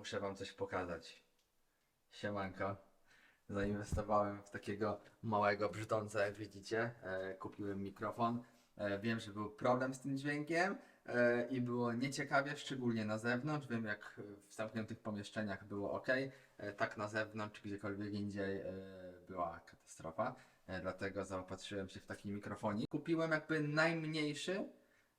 muszę wam coś pokazać. Siemanko. Zainwestowałem w takiego małego brzdąca, jak widzicie. E, kupiłem mikrofon. E, wiem, że był problem z tym dźwiękiem e, i było nieciekawie, szczególnie na zewnątrz. Wiem, jak w zamkniętych pomieszczeniach było ok. E, tak na zewnątrz, gdziekolwiek indziej e, była katastrofa. E, dlatego zaopatrzyłem się w taki mikrofonik. Kupiłem jakby najmniejszy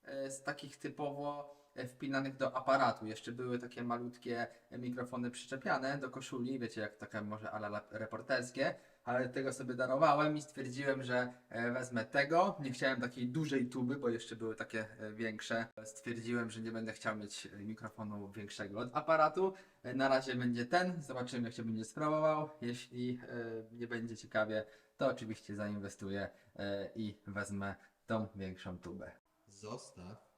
e, z takich typowo wpinanych do aparatu. Jeszcze były takie malutkie mikrofony przyczepiane do koszuli, wiecie, jak takie może ala la- reporterskie, ale tego sobie darowałem i stwierdziłem, że e, wezmę tego. Nie chciałem takiej dużej tuby, bo jeszcze były takie e, większe. Stwierdziłem, że nie będę chciał mieć e, mikrofonu większego od aparatu. Na razie będzie ten, zobaczymy jak się będzie sprawował. Jeśli nie będzie ciekawie, to oczywiście zainwestuję i wezmę tą większą tubę. Zostaw.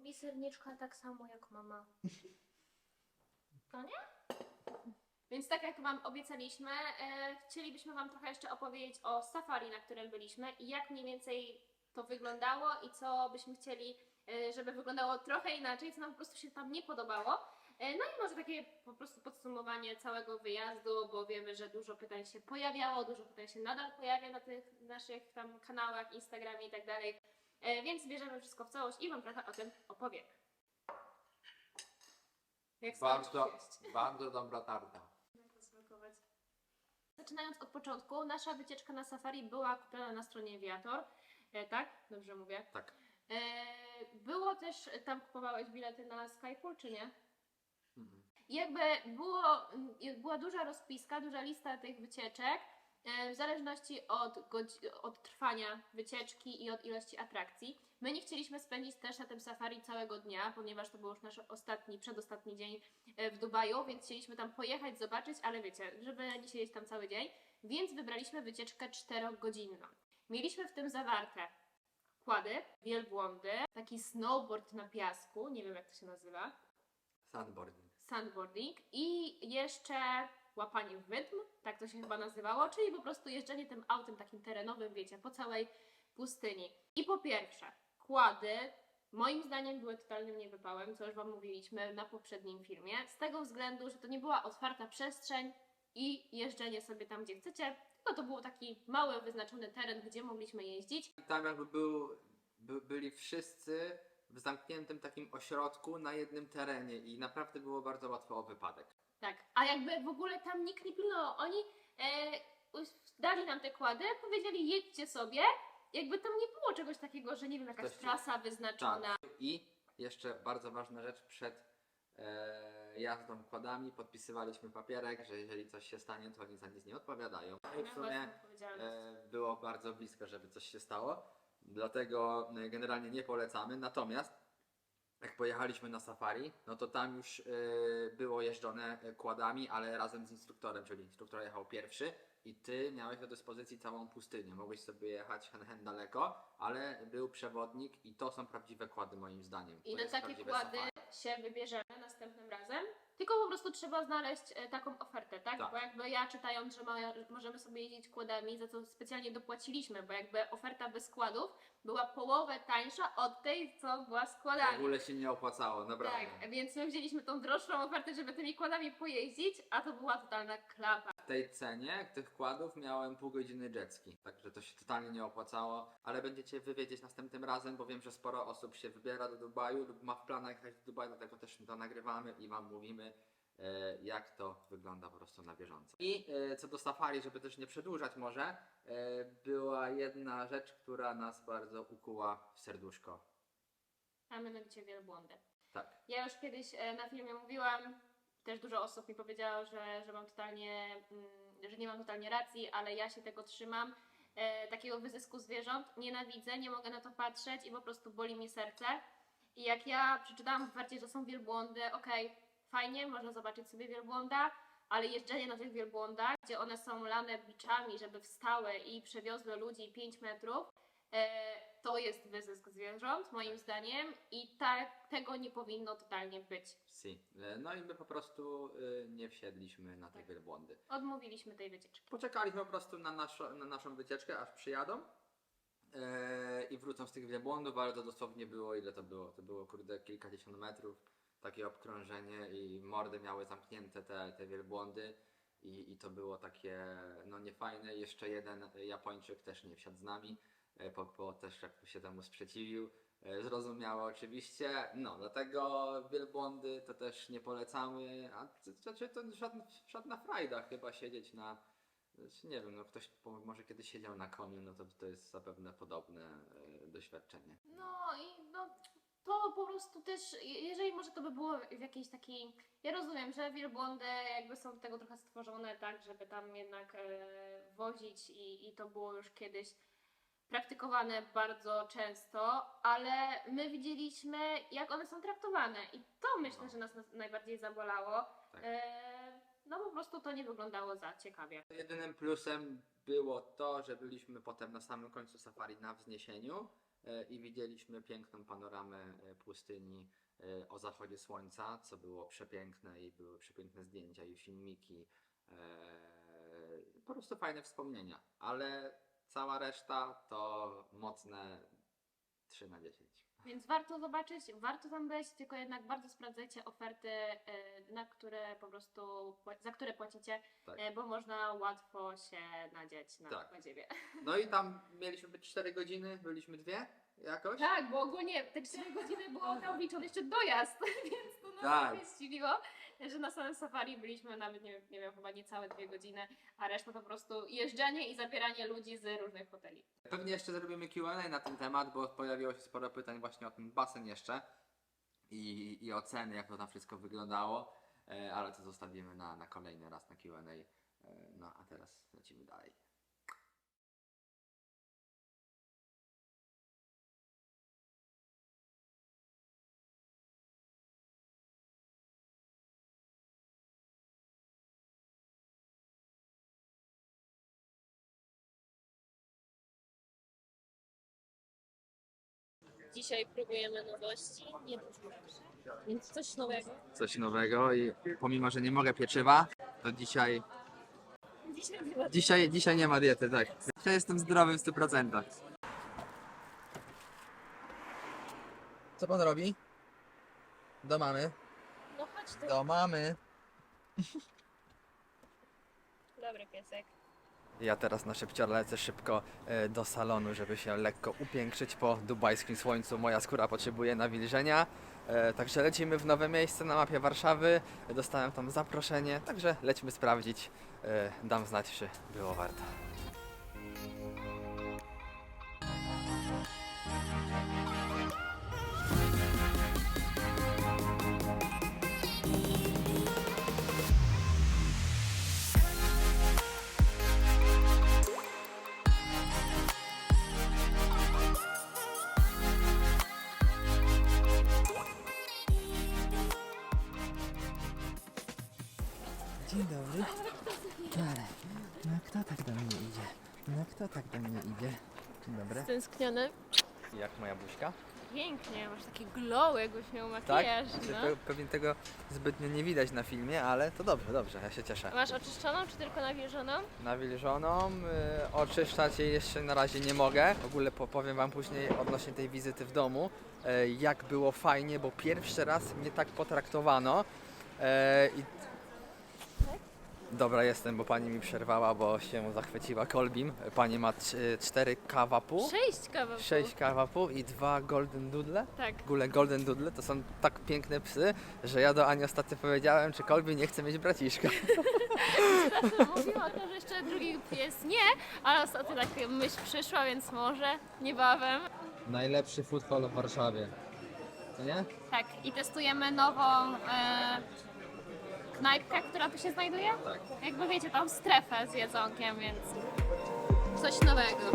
Lubi serniczka tak samo jak mama. No nie? Więc tak jak Wam obiecaliśmy, e, chcielibyśmy Wam trochę jeszcze opowiedzieć o safari, na którym byliśmy i jak mniej więcej to wyglądało i co byśmy chcieli, e, żeby wyglądało trochę inaczej, co nam po prostu się tam nie podobało. E, no i może takie po prostu podsumowanie całego wyjazdu, bo wiemy, że dużo pytań się pojawiało, dużo pytań się nadal pojawia na tych naszych tam kanałach, Instagramie i tak dalej. E, Więc bierzemy wszystko w całość i Wam trochę o tym opowiemy. Jak Bardzo, bardzo dobra tarta. Jak to smakować? Zaczynając od początku, nasza wycieczka na safari była kupiona na stronie Viator. E, tak? Dobrze mówię. Tak. E, było też, tam kupowałeś bilety na Skypool, czy nie? Mhm. Jakby było, była duża rozpiska, duża lista tych wycieczek, w zależności od, od trwania wycieczki i od ilości atrakcji. My nie chcieliśmy spędzić też na tym safari całego dnia, ponieważ to był już nasz ostatni, przedostatni dzień e, w Dubaju, więc chcieliśmy tam pojechać, zobaczyć, ale wiecie, żeby nie siedzieć tam cały dzień, więc wybraliśmy wycieczkę czterogodzinną. Mieliśmy w tym zawarte kłady, wielbłądy, taki snowboard na piasku, nie wiem jak to się nazywa, Sandboarding. sandboarding i jeszcze łapanie wydm, tak to się chyba nazywało, czyli po prostu jeżdżenie tym autem takim terenowym, wiecie, po całej pustyni. I po pierwsze, kłady moim zdaniem były totalnym niewypałem, co już Wam mówiliśmy na poprzednim filmie, z tego względu, że to nie była otwarta przestrzeń i jeżdżenie sobie tam, gdzie chcecie, tylko to był taki mały, wyznaczony teren, gdzie mogliśmy jeździć. Tam jakby był, by, byli wszyscy w zamkniętym takim ośrodku na jednym terenie i naprawdę było bardzo łatwo o wypadek. Tak, a jakby w ogóle tam nikt nie pilnował. Oni e, dali nam te kłady, powiedzieli jedźcie sobie. Jakby tam nie było czegoś takiego, że nie wiem, jakaś Ktoś ci- trasa wyznaczona. I jeszcze bardzo ważna rzecz przed e, jazdą kładami podpisywaliśmy papierek, że jeżeli coś się stanie, to oni za nic nie odpowiadają. No i w Na sumie własną odpowiedzialność. e, było bardzo blisko, żeby coś się stało. Dlatego e, generalnie nie polecamy. Natomiast jak pojechaliśmy na safari, no to tam już e, było jeżdżone e, kładami, ale razem z instruktorem, czyli instruktor jechał pierwszy i ty miałeś do dyspozycji całą pustynię. Mogłeś sobie jechać hen, hen daleko, ale był przewodnik i to są prawdziwe kłady moim zdaniem. I To na takie kłady safari. się wybierzemy następnym razem. Tylko po prostu trzeba znaleźć e, taką ofertę, tak? Tak. Bo jakby ja czytając, że ma, możemy sobie jeździć kładami, za co specjalnie dopłaciliśmy, bo jakby oferta bez kładów była połowę tańsza od tej, co była z W kładami. ogóle się nie opłacało, naprawdę. Tak, więc my wzięliśmy tą droższą ofertę, żeby tymi kładami pojeździć, a to była totalna klapa. W tej cenie tych kładów miałem pół godziny jetski, także to się totalnie nie opłacało, ale będziecie wy wiedzieć następnym razem, bo wiem, że sporo osób się wybiera do Dubaju lub ma w planach jechać do Dubaju, dlatego też to nagrywamy i Wam mówimy, e, jak to wygląda po prostu na bieżąco. I e, co do safari, żeby też nie przedłużać może, e, była jedna rzecz, która nas bardzo ukuła w serduszko. A mianowicie wielbłądy. Tak. Ja już kiedyś na filmie mówiłam, też dużo osób mi powiedziało, że, że mam totalnie, mm, że nie mam totalnie racji, ale ja się tego trzymam. E, takiego wyzysku zwierząt nienawidzę, nie mogę na to patrzeć i po prostu boli mi serce. I jak ja przeczytałam ofercie, że są wielbłądy, okej, fajnie, można zobaczyć sobie wielbłąda, ale jeżdżenie na tych wielbłądach, gdzie one są lane biczami, żeby wstały i przewiozły ludzi 5 metrów, e, to jest wyzysk zwierząt, moim zdaniem, i tak, tego nie powinno totalnie być. Si. E, No i my po prostu e, nie wsiedliśmy na te Tak. wielbłądy. Odmówiliśmy tej wycieczki. Poczekaliśmy po prostu na, naszo, na naszą wycieczkę, aż przyjadą e, i wrócą z tych wielbłądów, ale to dosłownie było, ile to było? To było kurde kilkadziesiąt metrów takie obkrążenie i mordy miały zamknięte te, te wielbłądy i, i to było takie no niefajne. Jeszcze jeden Japończyk też nie wsiadł z nami, bo też jakby się temu sprzeciwił. E, Zrozumiałe oczywiście, no dlatego wielbłądy to też nie polecamy, a to, to, żadna, żadna frajda chyba siedzieć na, znaczy nie wiem, no ktoś może kiedyś siedział na koniu, no to to jest zapewne podobne e, doświadczenie. No i no, to po prostu też, je- jeżeli może to by było w jakiejś takiej. Ja rozumiem, że wielbłądy jakby są do tego trochę stworzone, tak, żeby tam jednak e, wozić i, i to było już kiedyś praktykowane bardzo często, ale my widzieliśmy, jak one są traktowane i to myślę, No. że nas najbardziej zabolało. Tak. E, no po prostu to nie wyglądało za ciekawie. Jedynym plusem było to, że byliśmy potem na samym końcu safari na wzniesieniu e, i widzieliśmy piękną panoramę e, pustyni o zachodzie słońca, co było przepiękne i były przepiękne zdjęcia i filmiki. Po prostu fajne wspomnienia, ale cała reszta to mocne 3 na 10. Więc warto zobaczyć, warto tam być, tylko jednak bardzo sprawdzajcie oferty, e, na które po prostu, za które płacicie, Tak. e, bo można łatwo się nadziać na Tak. No i tam mieliśmy być 4 godziny, byliśmy dwie jakoś. Tak, bo ogólnie te 4 godziny było tam wliczony jeszcze dojazd, więc to nas Tak. tak. zdziwiło, że na samym safari byliśmy nawet, nie, nie wiem, chyba niecałe dwie godziny, a reszta to po prostu jeżdżenie i zabieranie ludzi z różnych hoteli. Pewnie jeszcze zrobimy Q&A na ten temat, bo pojawiło się sporo pytań właśnie o ten basen jeszcze i, i o ceny, jak to tam wszystko wyglądało, e, ale to zostawimy na, na kolejny raz na Q&A. E, no a teraz lecimy dalej. Dzisiaj próbujemy nowości, nie więc coś nowego. Coś nowego i pomimo, że nie mogę pieczywa, to dzisiaj, Dzisiaj chyba dzisiaj, dzisiaj nie ma diety, tak. Dzisiaj jestem zdrowy w 100%. Co pan robi? Do mamy. No chodź tu, Do mamy. dobry piesek. Ja teraz na szybcio lecę szybko e, do salonu, żeby się lekko upiększyć po dubajskim słońcu. Moja skóra potrzebuje nawilżenia. E, Także lecimy w nowe miejsce na mapie Warszawy. Dostałem tam zaproszenie, także lećmy sprawdzić. E, Dam znać, czy było warto. Dzień dobry. Cześć. No kto tak do mnie idzie? No kto tak do mnie idzie? Dzień dobry. Stęskniony? Jak moja buźka? Pięknie, masz taki glow, jakbyś miał Tak? makijaż, no. pe- Pewnie tego zbytnio nie widać na filmie, ale to dobrze, dobrze, ja się cieszę. Masz oczyszczoną czy tylko nawilżoną? nawilżoną. Y, oczyszczać jej jeszcze na razie nie mogę. W ogóle po- powiem Wam później odnośnie tej wizyty w domu, e, jak było fajnie, bo pierwszy raz mnie tak potraktowano. E, i... Dobra jestem, bo pani mi przerwała, bo się zachwyciła kolbim. Pani ma c- cztery kawa pół, Sześć kawałków. sześć kawa pół i dwa golden doodle. Tak. W ogóle golden doodle to są tak piękne psy, że ja do Ani ostatnio powiedziałem, czy kolbi nie chce mieć braciszka. Mówiła to, że jeszcze drugi pies nie, ale ostatnio tak myśl przyszła, więc może niebawem. Najlepszy food hall w Warszawie. Co nie? Tak, i testujemy nową e, knajpkę, która tu się znajduje. Tak. Jakby wiecie, tą strefę z jedzonkiem, więc coś nowego.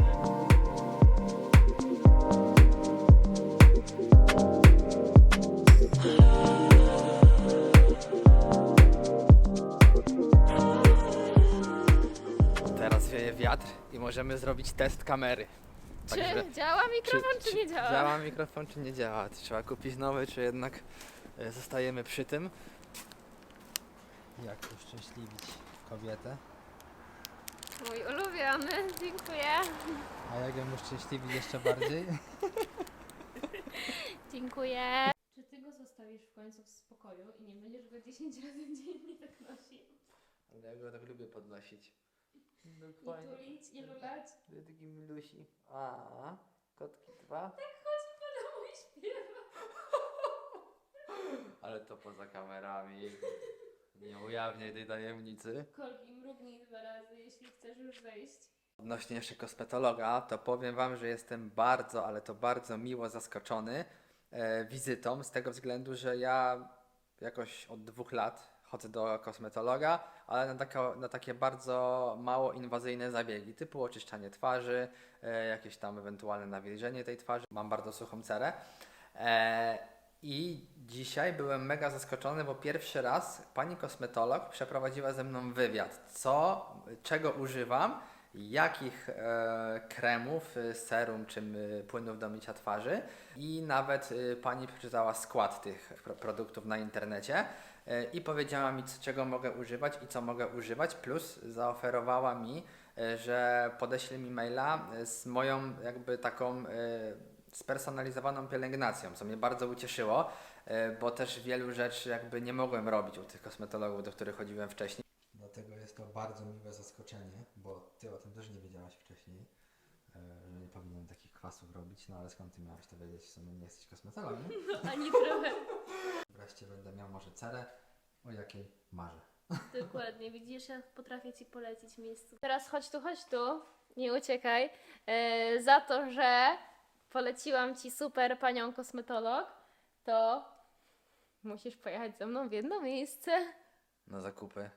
Teraz wieje wiatr i możemy zrobić test kamery. Czy Także- działa mikrofon, czy, nie działa? Działa mikrofon, czy nie działa? Trzeba kupić nowy, czy jednak e, zostajemy przy tym? Jak uszczęśliwić kobietę? Mój ulubiony, dziękuję. A jak ją uszczęśliwić jeszcze bardziej? Dziękuję. Czy ty go zostawisz w końcu w spokoju i nie będziesz go 10 razy dziennie tak nosił. Ale ja go tak lubię podnosić. I tulić, i lulać. Taki milusi. A, kotki dwa. Chodź po domu i śpiewa. Ale to poza kamerami. Nie ujawniaj tej tajemnicy. Kolki, mrugnij dwa razy, jeśli chcesz już zejść. Odnośnie jeszcze kosmetologa, to powiem Wam, że jestem bardzo, ale to bardzo miło zaskoczony e, wizytą z tego względu, że ja jakoś od dwóch lat chodzę do kosmetologa, ale na, taka, na takie bardzo mało inwazyjne zabiegi, typu oczyszczanie twarzy, e, jakieś tam ewentualne nawilżenie tej twarzy. Mam bardzo suchą cerę. E, I dzisiaj byłem mega zaskoczony, bo pierwszy raz pani kosmetolog przeprowadziła ze mną wywiad, co, czego używam, jakich e, kremów, e, serum czy płynów do mycia twarzy. I nawet e, pani przeczytała skład tych pro, produktów na internecie e, i powiedziała mi, co, czego mogę używać i co mogę używać, plus zaoferowała mi, e, że podeśle mi maila e, z moją jakby taką e, spersonalizowaną pielęgnacją, co mnie bardzo ucieszyło, e, bo też wielu rzeczy jakby nie mogłem robić u tych kosmetologów, do których chodziłem wcześniej. Dlatego jest to bardzo miłe zaskoczenie, bo ty o tym też nie wiedziałaś wcześniej, e, że nie powinienem takich kwasów robić, no ale skąd ty miałaś to wiedzieć, w sumie nie jesteś kosmetologiem. No ani trochę. Wreszcie będę miał może cerę, o jakiej marzę. Dokładnie, widzisz, ja potrafię Ci polecić miejsce. Teraz chodź tu, chodź tu, nie uciekaj, e, za to, że poleciłam Ci super panią kosmetolog, to musisz pojechać ze mną w jedno miejsce. Na zakupy.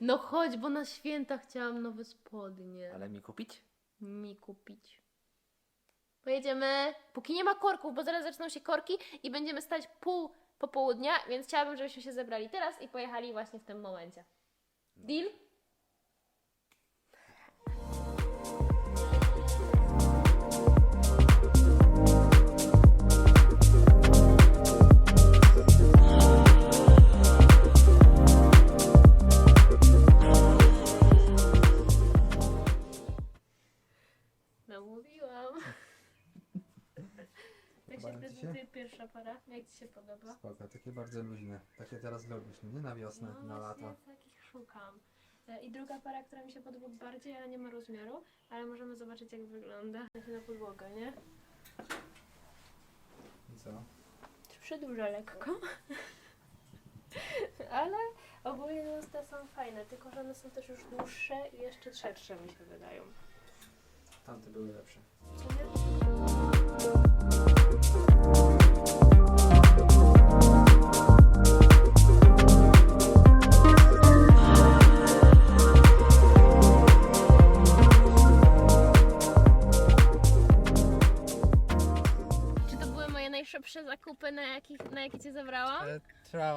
No chodź, bo na święta chciałam nowe spodnie. Ale mi kupić? Mi kupić. Pojedziemy, póki nie ma korków, bo zaraz zaczną się korki i będziemy stać pół popołudnia, więc chciałabym, żebyśmy się zebrali teraz i pojechali właśnie w tym momencie. Deal? Się prezentuje pierwsza para? Jak Ci się podoba? Spoko, takie bardzo luźne. Takie teraz lubisz, nie na wiosnę, No na właśnie, lato. ja takich szukam. E, I druga para, która mi się podoba bardziej, ale nie ma rozmiaru, ale możemy zobaczyć jak wygląda. Na podłogę, nie? I co? Przedłuża lekko. ale ogólnie no, te są fajne, tylko że one są też już dłuższe i jeszcze szersze mi się wydają. Tamte były lepsze. Co nie?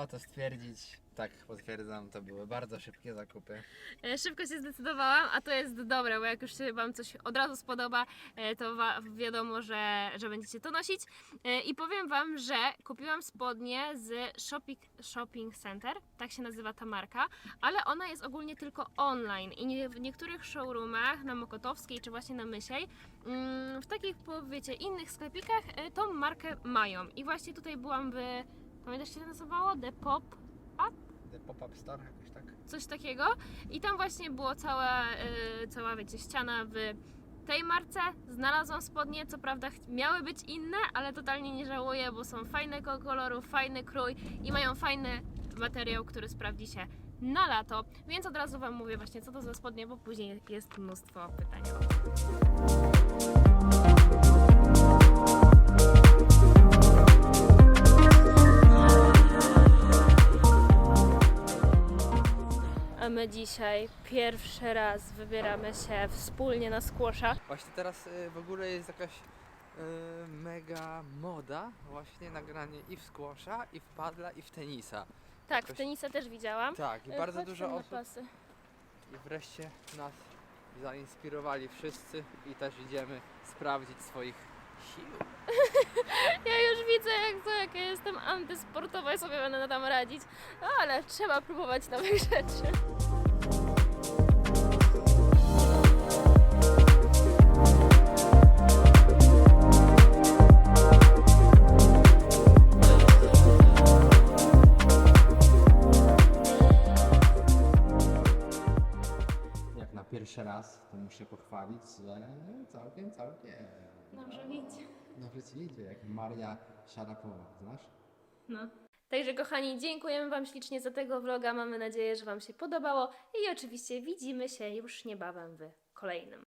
To stwierdzić. Tak, potwierdzam, to były bardzo szybkie zakupy. E, Szybko się zdecydowałam, a to jest dobre, bo jak już się Wam coś od razu spodoba, e, to wiadomo, że, że będziecie to nosić. E, I powiem Wam, że kupiłam spodnie z Shopping, Shopping Center, tak się nazywa ta marka, ale ona jest ogólnie tylko online i w niektórych showroomach na Mokotowskiej czy właśnie na Mysiej, mm, w takich, po- wiecie, innych sklepikach tą markę mają. I właśnie tutaj byłam w, pamiętasz się to nazywało? The Pop The Pop-Up Store jakoś tak? coś takiego. I tam właśnie było cała, y, cała wiecie, ściana w tej marce. Znalazłam spodnie, co prawda miały być inne, ale totalnie nie żałuję, bo są fajnego koloru, fajny krój i mają fajny materiał, który sprawdzi się na lato. Więc od razu Wam mówię właśnie, co to za spodnie, bo później jest mnóstwo pytań. A my dzisiaj pierwszy raz wybieramy się wspólnie na skłosza. Właśnie teraz y, w ogóle jest jakaś y, mega moda właśnie nagranie i w squasha, i w padla, i w tenisa. Tak, w Jakoś- tenisa też widziałam. Tak, i E, bardzo chodź dużo na osób pasy. i wreszcie nas zainspirowali wszyscy i też idziemy sprawdzić swoich sił. Ja już widzę, jak to, jak ja jestem antysportowa i sobie będę tam radzić. No, ale trzeba próbować nowych rzeczy. Muszę pochwalić, że całkiem, całkiem. Dobrze widzicie. Dobrze ci idzie, jak Maria Szarapowa, znasz? No. Także kochani, dziękujemy Wam ślicznie za tego vloga. Mamy nadzieję, że Wam się podobało i oczywiście widzimy się już niebawem w kolejnym.